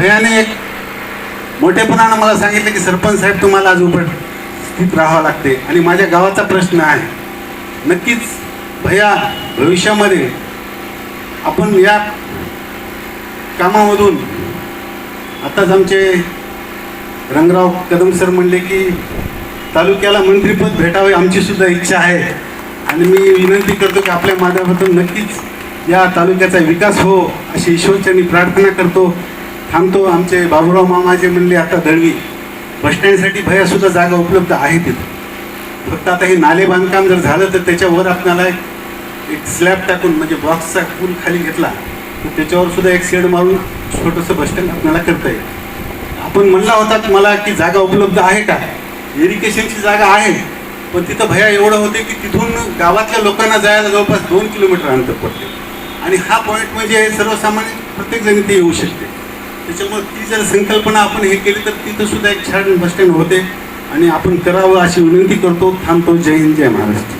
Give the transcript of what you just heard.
भयाने एक मोठेपणानं मला सांगितलं की सरपंच साहेब तुम्हाला आज उपस्थित राहावं लागते. आणि माझ्या गावाचा प्रश्न आहे. नक्कीच भया भविष्यामध्ये आपण या कामामधून आत्ताच आमचे रंगराव कदम सर म्हणले की तालुक्याला मंत्रीपद भेटावे आमची सुद्धा इच्छा आहे. आणि मी विनंती करतो की आपल्या माध्यमातून नक्कीच या तालुक्याचा विकास हो अशी ईश्वरच्यांनी प्रार्थना करतो. थांबतो आमचे बाबूराव मामा जे म्हणले आता दळवी. बसस्टँडसाठी भयासुद्धा जागा उपलब्ध आहे तिथं. फक्त आता हे नाले बांधकाम जर झालं तर त्याच्यावर आपल्याला एक एक स्लॅब टाकून म्हणजे बॉक्सचा पूल खाली घेतला तर त्याच्यावर सुद्धा एक शेड मारून छोटंसं बसस्टँड आपल्याला करता येईल. आपण म्हणला होता मला की जागा उपलब्ध आहे का? इरिगेशनची जागा आहे. पण तिथं भया एवढं होते की तिथून गावातल्या लोकांना जायला जवळपास दोन किलोमीटर अंतर पडते. आणि हा पॉईंट म्हणजे सर्वसामान्य प्रत्येकजणी ते येऊ शकते. त्याच्यामुळे ती जर संकल्पना आपण हे केली तर तिथं सुद्धा एक छान बसस्टँड होते. आणि आपण करावं अशी विनंती करतो. थांबतो. जय हिंद जय महाराष्ट्र.